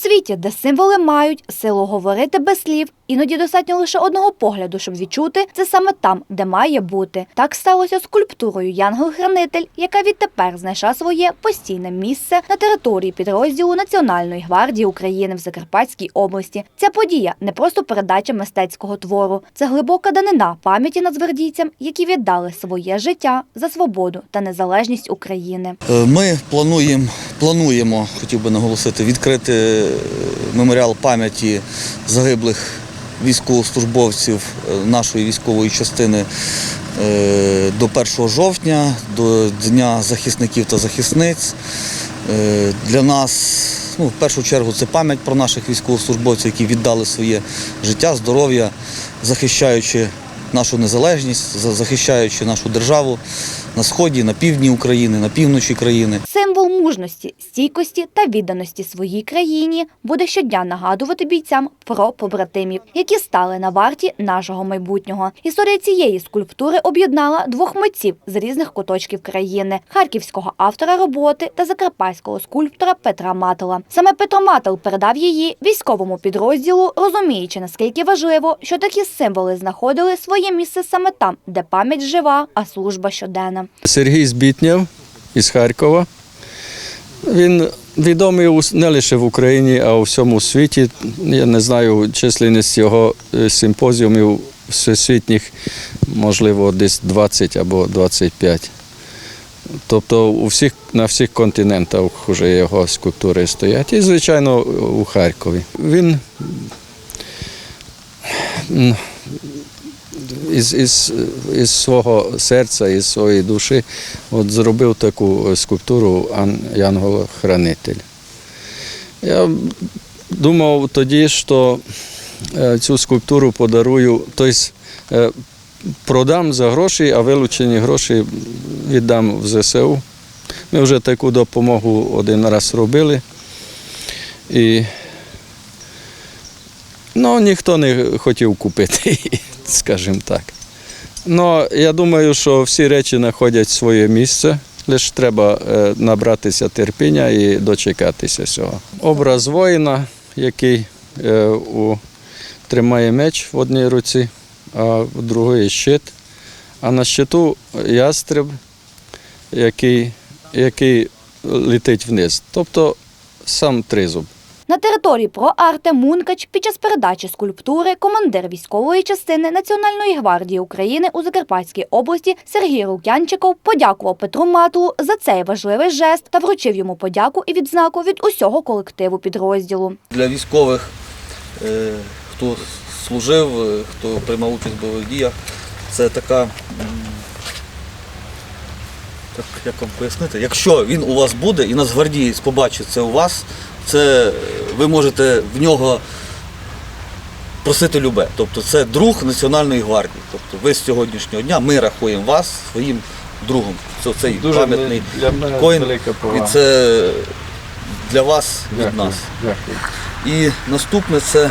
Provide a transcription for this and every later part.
світі, де символи мають силу говорити без слів, іноді достатньо лише одного погляду, щоб відчути це саме там, де має бути. Так сталося скульптурою Янгол-Хранитель, яка відтепер знайшла своє постійне місце на території підрозділу Національної гвардії України в Закарпатській області. Ця подія не просто передача мистецького твору, це глибока данина пам'яті нацгвардійцям, які віддали своє життя за свободу та незалежність України. Е, Ми плануємо, плануємо, хотів би наголосити, відкрити е, меморіал пам'яті загиблих військовослужбовців е, нашої військової частини е, до 1 жовтня, до Дня захисників та захисниць. Е, Для нас, ну, в першу чергу, це пам'ять про наших військовослужбовців, які віддали своє життя, здоров'я, захищаючи нашу незалежність, захищаючи нашу державу на сході, на півдні України, на півночі країни. Символ мужності, стійкості та відданості своїй країні буде щодня нагадувати бійцям про побратимів, які стали на варті нашого майбутнього. Історія цієї скульптури об'єднала двох митців з різних куточків країни: харківського автора роботи та закарпатського скульптора Петра Матела. Саме Петро Мател передав її військовому підрозділу, розуміючи наскільки важливо, що такі символи знаходили своє місце саме там, де пам'ять жива, а служба щоденна. Сергій Збітнєв із Харкова. Він відомий не лише в Україні, а у всьому світі. Я не знаю численність його е, симпозіумів всесвітніх, можливо, десь 20 або 25. Тобто у всіх, на всіх континентах вже його скульптури стоять. І, звичайно, у Харкові. Він із, із, із свого серця, із своєї душі от зробив таку скульптуру Ан- Янгол-Хранитель. Я думав тоді, що е, цю скульптуру подарую, тобто продам за гроші, а вилучені гроші віддам в ЗСУ. Ми вже таку допомогу один раз робили. І ну, ніхто не хотів купити скажімо так. Ну, я думаю, що всі речі знаходять своє місце. Лише треба е, набратися терпіння і дочекатися цього. Образ воїна, який е, у, тримає меч в одній руці, а в другої щит. А на щиту ястреб, який, який летить вниз. Тобто сам тризуб. На території ПроАрте Мункач під час передачі скульптури командир військової частини Національної гвардії України у Закарпатській області Сергій Рукянчиков подякував Петру Матлу за цей важливий жест та вручив йому подяку і відзнаку від усього колективу підрозділу. Для військових, е, хто служив, е, хто приймав участь в бойових діях, це така. Так, як вам пояснити? Якщо він у вас буде і нацгвардієць побачить це у вас, це е, ви можете в нього просити любе. Тобто це друг Національної гвардії. Тобто ви з сьогоднішнього дня ми рахуємо вас своїм другом. Це цей пам'ятний коін. І це для вас від Дякую, нас. Дякую. І наступне це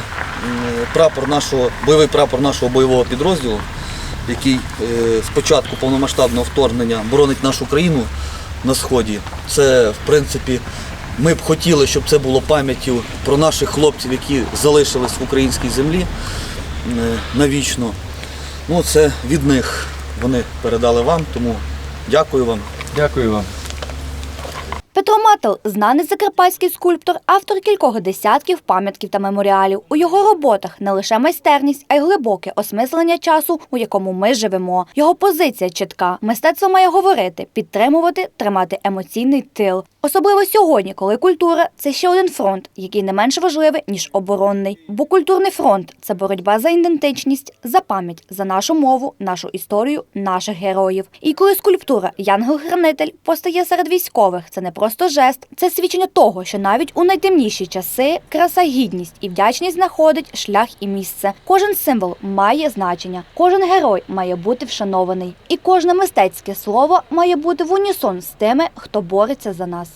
прапор нашого, бойовий прапор нашого бойового підрозділу, який е, з початку повномасштабного вторгнення боронить нашу країну на сході. Це, в принципі, ми б хотіли, щоб це було пам'яттю про наших хлопців, які залишились в українській землі е, навічно. Ну, це від них вони передали вам, тому дякую вам. Дякую вам. Петро Мател – знаний закарпатський скульптор, автор кількох десятків пам'ятків та меморіалів. У його роботах не лише майстерність, а й глибоке осмислення часу, у якому ми живемо. Його позиція чітка. Мистецтво має говорити, підтримувати, тримати емоційний тил. Особливо сьогодні, коли культура це ще один фронт, який не менш важливий ніж оборонний. Бо культурний фронт це боротьба за ідентичність, за пам'ять, за нашу мову, нашу історію, наших героїв. І коли скульптура Янгел-Хранитель постає серед військових, це не просто жест, це свідчення того, що навіть у найтемніші часи краса, гідність і вдячність знаходить шлях і місце. Кожен символ має значення, кожен герой має бути вшанований, і кожне мистецьке слово має бути в унісон з тими, хто бореться за нас.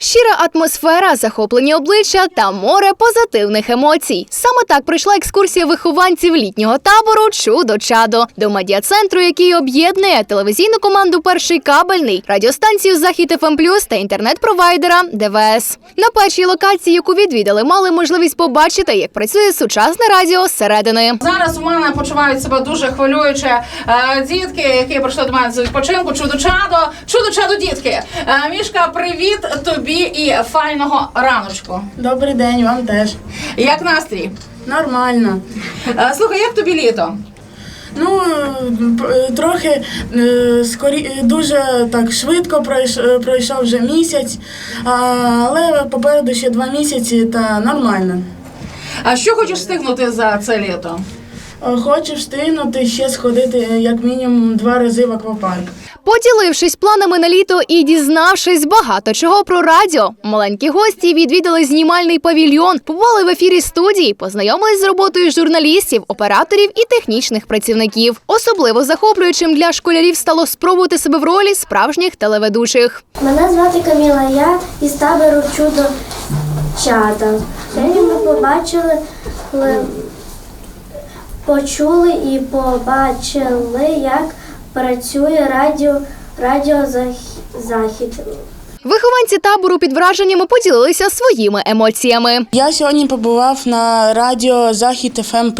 Щира атмосфера, захоплені обличчя та море позитивних емоцій. Саме так пройшла екскурсія вихованців літнього табору Чудо Чадо до медіа-центру, який об'єднує телевізійну команду Перший кабельний, радіостанцію Захід ФМ Плюс та інтернет-провайдера ДВС. На першій локації, яку відвідали, мали можливість побачити, як працює сучасне радіо зсередини. Зараз у мене почувають себе дуже хвилююче е, дітки, які прийшли до мене з відпочинку. Чудо чадо, чудо чадо, дітки. Е, Мішка, привіт тобі і файного раночку. Добрий день, вам теж. Як настрій? Нормально. Е, Слухай, як тобі літо? Ну, п- трохи е, скорі, е, дуже так швидко пройш- е, пройшов вже місяць, а, але попереду ще два місяці та нормально. А що хочеш встигнути за це літо? Е, Хочу встигнути ще сходити е, як мінімум два рази в аквапарк. Поділившись планами на літо і дізнавшись багато чого про радіо, маленькі гості відвідали знімальний павільйон, побували в ефірі студії, познайомились з роботою журналістів, операторів і технічних працівників. Особливо захоплюючим для школярів стало спробувати себе в ролі справжніх телеведучих. Мене звати Каміла, я із табору чудо чата. Сьогодні ми побачили, почули і побачили, як працює радіо, радіо Захід. Вихованці табору під враженнями поділилися своїми емоціями. Я сьогодні побував на радіо Захід ФМ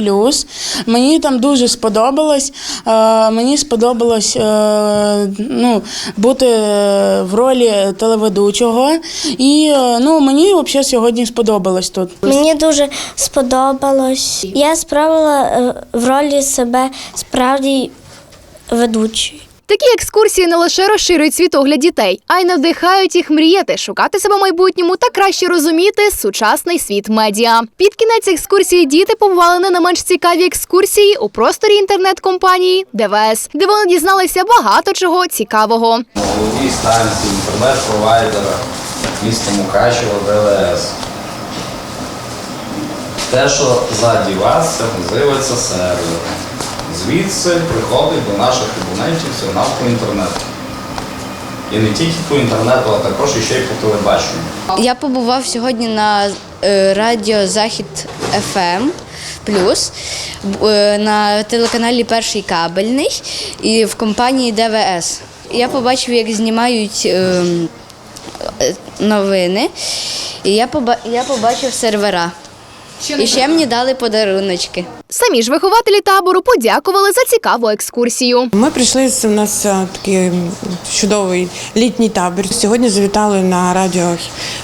Мені там дуже сподобалось. Е, Мені сподобалось е, ну, бути е, в ролі телеведучого. І ну, мені взагалі сьогодні сподобалось тут. Мені дуже сподобалось. Я справила в ролі себе справді ведучої. Такі екскурсії не лише розширюють світогляд дітей, а й надихають їх мріяти, шукати себе в майбутньому та краще розуміти сучасний світ медіа. Під кінець екскурсії діти побували на не менш цікаві екскурсії у просторі інтернет-компанії ДВС, де вони дізналися багато чого цікавого. головній станції інтернет-провайдера міста Мукачева ДВС. Те, що ззаді вас, це називається сервер. Звідси приходить до наших абонентів сигнал по інтернету. І не тільки по інтернету, а також і ще й по телебаченню. Я побував сьогодні на е, радіо Захід ФМ плюс е, на телеканалі Перший кабельний і в компанії ДВС. Я побачив, як знімають е, е, новини, і я, поба- я побачив сервера. І ще мені дали подаруночки. Самі ж вихователі табору подякували за цікаву екскурсію. Ми прийшли у нас е, такий чудовий літній табір. Сьогодні завітали на радіо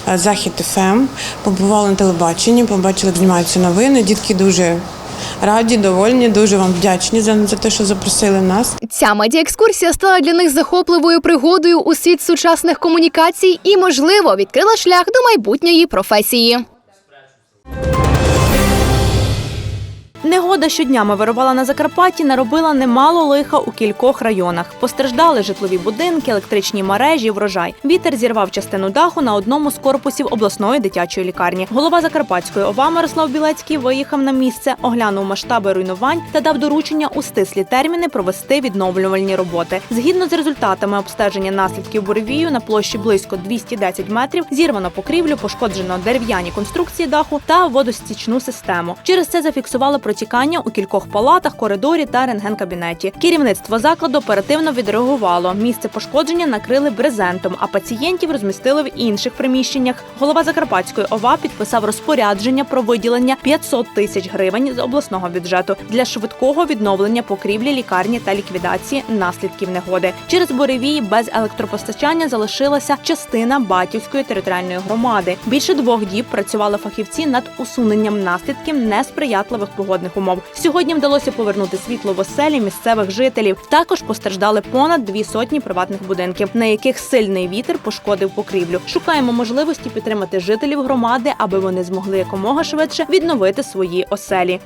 е, Захід ФМ, побували на телебаченні, побачили, знімаються новини. Дітки дуже раді, довольні, дуже вам вдячні за, за те, що запросили нас. Ця медіаекскурсія стала для них захопливою пригодою у світ сучасних комунікацій і, можливо, відкрила шлях до майбутньої професії. Негода, що днями вирувала на Закарпатті, наробила немало лиха у кількох районах. Постраждали житлові будинки, електричні мережі, врожай. Вітер зірвав частину даху на одному з корпусів обласної дитячої лікарні. Голова Закарпатської ОВА Мирослав Білецький виїхав на місце, оглянув масштаби руйнувань та дав доручення у стислі терміни провести відновлювальні роботи. Згідно з результатами обстеження наслідків буревію на площі близько 210 метрів, зірвано покрівлю, пошкоджено дерев'яні конструкції даху та водостічну систему. Через це зафіксували протікання у кількох палатах, коридорі та рентген-кабінеті. Керівництво закладу оперативно відреагувало. Місце пошкодження накрили брезентом, а пацієнтів розмістили в інших приміщеннях. Голова Закарпатської ОВА підписав розпорядження про виділення 500 тисяч гривень з обласного бюджету для швидкого відновлення покрівлі лікарні та ліквідації наслідків негоди. Через буревії без електропостачання залишилася частина Батьківської територіальної громади. Більше двох діб працювали фахівці над усуненням наслідків несприятливих погодних умов. Сьогодні вдалося повернути світло в оселі місцевих жителів. Також постраждали понад дві сотні приватних будинків, на яких сильний вітер пошкодив покрівлю. Шукаємо можливості підтримати жителів громади, аби вони змогли якомога швидше відновити свої оселі.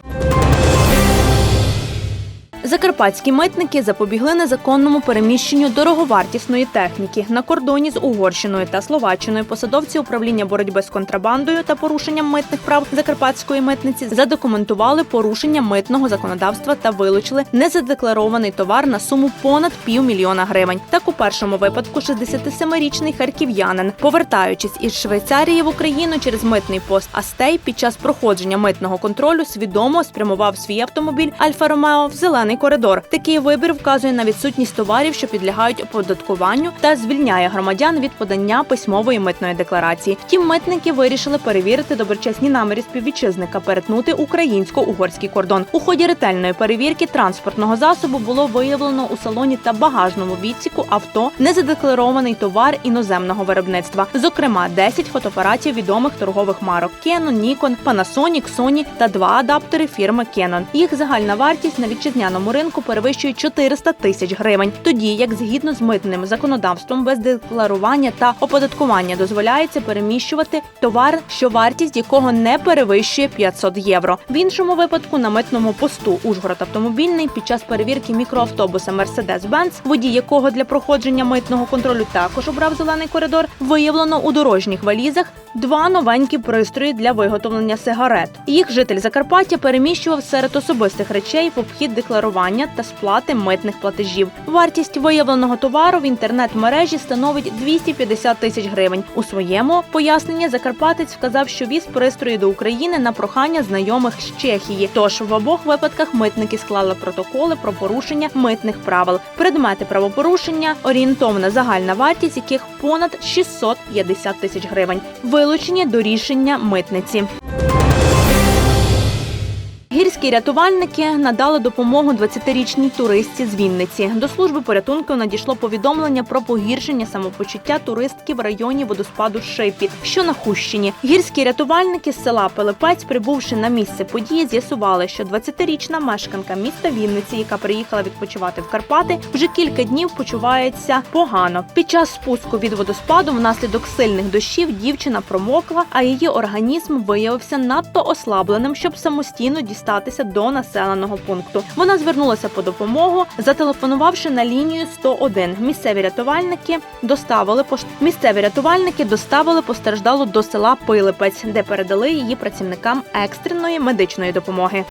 Закарпатські митники запобігли незаконному переміщенню дороговартісної техніки на кордоні з Угорщиною та Словаччиною. Посадовці управління боротьби з контрабандою та порушенням митних прав закарпатської митниці задокументували порушення митного законодавства та вилучили незадекларований товар на суму понад півмільйона гривень. Так у першому випадку 67-річний харків'янин, повертаючись із Швейцарії в Україну через митний пост Астей, під час проходження митного контролю свідомо спрямував свій автомобіль Альфа Ромео в зелений коридор. Такий вибір вказує на відсутність товарів, що підлягають оподаткуванню, та звільняє громадян від подання письмової митної декларації. Втім, митники вирішили перевірити доброчесні наміри співвітчизника перетнути українсько-угорський кордон. У ході ретельної перевірки транспортного засобу було виявлено у салоні та багажному відсіку авто незадекларований товар іноземного виробництва, зокрема 10 фотоапаратів відомих торгових марок Canon, Nikon, Panasonic, Sony та два адаптери фірми Canon. Їх загальна вартість на вітчизняному ринку перевищує 400 тисяч гривень. Тоді як згідно з митним законодавством без декларування та оподаткування дозволяється переміщувати товар, що вартість якого не перевищує 500 євро. В іншому випадку на митному посту Ужгород автомобільний під час перевірки мікроавтобуса Mercedes-Benz, водій якого для проходження митного контролю також обрав зелений коридор, виявлено у дорожніх валізах два новенькі пристрої для виготовлення сигарет. Їх житель Закарпаття переміщував серед особистих речей в обхід декларування та сплати митних платежів. Вартість виявленого товару в інтернет-мережі становить 250 тисяч гривень. У своєму поясненні Закарпатець вказав, що віз пристрої до України на прохання знайомих з Чехії. Тож в обох випадках митники склали протоколи про порушення митних правил. Предмети правопорушення орієнтовна загальна вартість яких понад 650 тисяч гривень. Вилучені до рішення митниці. Гірські рятувальники надали допомогу 20-річній туристці з Вінниці. До служби порятунку надійшло повідомлення про погіршення самопочуття туристки в районі водоспаду Шипіт, що на Хущині. Гірські рятувальники з села Пилипець, прибувши на місце події, з'ясували, що 20-річна мешканка міста Вінниці, яка приїхала відпочивати в Карпати, вже кілька днів почувається погано. Під час спуску від водоспаду внаслідок сильних дощів дівчина промокла, а її організм виявився надто ослабленим, щоб самостійно дістатися до населеного пункту. Вона звернулася по допомогу, зателефонувавши на лінію 101. Місцеві рятувальники доставили пош... місцеві рятувальники доставили постраждалу до села Пилипець, де передали її працівникам екстреної медичної допомоги.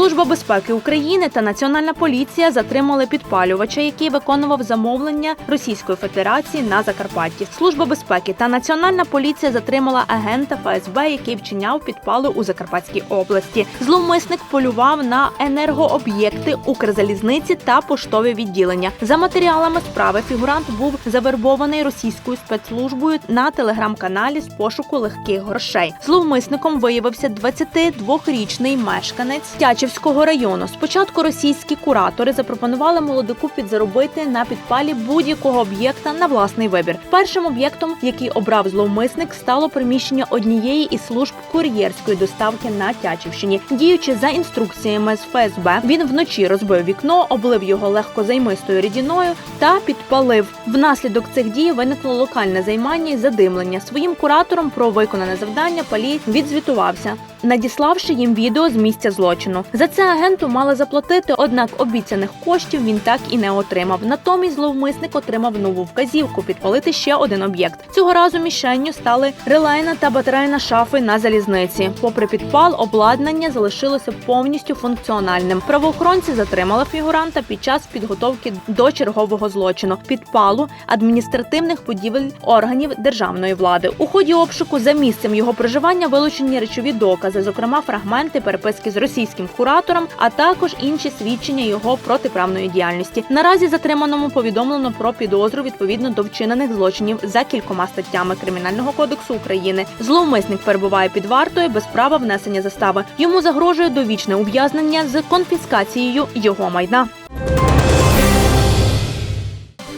Служба безпеки України та Національна поліція затримали підпалювача, який виконував замовлення Російської Федерації на Закарпатті. Служба безпеки та Національна поліція затримала агента ФСБ, який вчиняв підпали у Закарпатській області. Зловмисник полював на енергооб'єкти Укрзалізниці та поштове відділення. За матеріалами справи фігурант був завербований російською спецслужбою на телеграм-каналі з пошуку легких грошей. Зловмисником виявився 22-річний мешканець Тячівського району. Спочатку російські куратори запропонували молодику підзаробити на підпалі будь-якого об'єкта на власний вибір. Першим об'єктом, який обрав зловмисник, стало приміщення однієї із служб кур'єрської доставки на Тячівщині. Діючи за інструкціями з ФСБ, він вночі розбив вікно, облив його легкозаймистою рідиною та підпалив. Внаслідок цих дій виникло локальне займання і задимлення. Своїм куратором про виконане завдання палій відзвітувався. Надіславши їм відео з місця злочину, за це агенту мали заплатити, однак обіцяних коштів він так і не отримав. Натомість зловмисник отримав нову вказівку підпалити ще один об'єкт. Цього разу мішенню стали релейна та батарейна шафи на залізниці. Попри підпал, обладнання залишилося повністю функціональним. Правоохоронці затримали фігуранта під час підготовки до чергового злочину підпалу адміністративних будівель органів державної влади. У ході обшуку за місцем його проживання вилучені речові докази, зокрема фрагменти переписки з російським куратором, а також інші свідчення його протиправної діяльності. Наразі затриманому повідомлено про підозру відповідно до вчинених злочинів за кількома статтями Кримінального кодексу України. Зловмисник перебуває під вартою без права внесення застави. Йому загрожує довічне ув'язнення з конфіскацією його майна.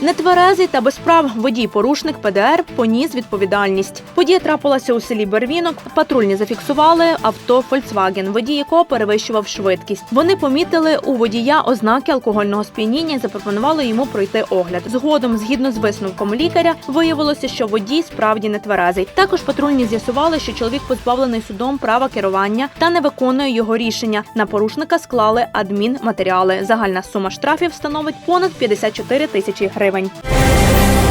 Нетверезий та без прав водій порушник ПДР поніс відповідальність. Подія трапилася у селі Бервінок. Патрульні зафіксували авто Volkswagen, водій якого перевищував швидкість. Вони помітили у водія ознаки алкогольного сп'яніння і запропонували йому пройти огляд. Згодом, згідно з висновком лікаря, виявилося, що водій справді нетверезий. Також патрульні з'ясували, що чоловік позбавлений судом права керування та не виконує його рішення. На порушника склали адмінматеріали. Загальна сума штрафів становить понад 54 тисячі гривень. subscribing.